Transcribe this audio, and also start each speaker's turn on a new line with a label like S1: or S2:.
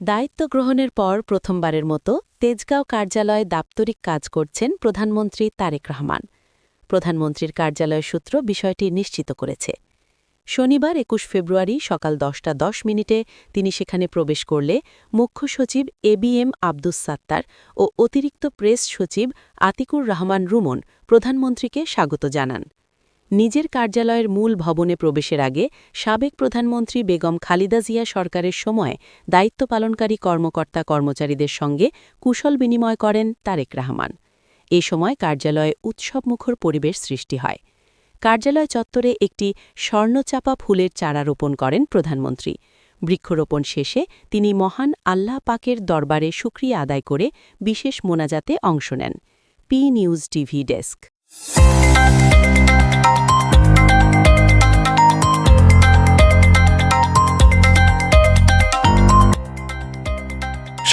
S1: দায়িত্ব গ্রহণের পর প্রথমবারের মতো তেজগাঁও কার্যালয়ে দাপ্তরিক কাজ করছেন প্রধানমন্ত্রী তারেক রহমান। প্রধানমন্ত্রীর কার্যালয় সূত্র বিষয়টি নিশ্চিত করেছে। শনিবার একুশ ফেব্রুয়ারি সকাল দশটা দশ মিনিটে তিনি সেখানে প্রবেশ করলে মুখ্য সচিব A B M Abdus Sattar ও অতিরিক্ত প্রেস সচিব আতিকুর রহমান রুমন প্রধানমন্ত্রীকে স্বাগত জানান। নিজের কার্যালয়ের মূল ভবনে প্রবেশের আগে সাবেক প্রধানমন্ত্রী বেগম খালিদা জিয়া সরকারের সময় দায়িত্ব পালনকারী কর্মকর্তা কর্মচারীদের সঙ্গে কুশল বিনিময় করেন তারেক রহমান। এ সময় কার্যালয়ে উৎসবমুখর পরিবেশ সৃষ্টি হয়। কার্যালয় চত্বরে একটি স্বর্ণচাপা ফুলের চারা রোপণ করেন প্রধানমন্ত্রী। বৃক্ষরোপণ শেষে তিনি মহান আল্লাহ পাকের দরবারে সুক্রিয়া আদায় করে বিশেষ মোনাজাতে অংশ নেন। P news TV desk.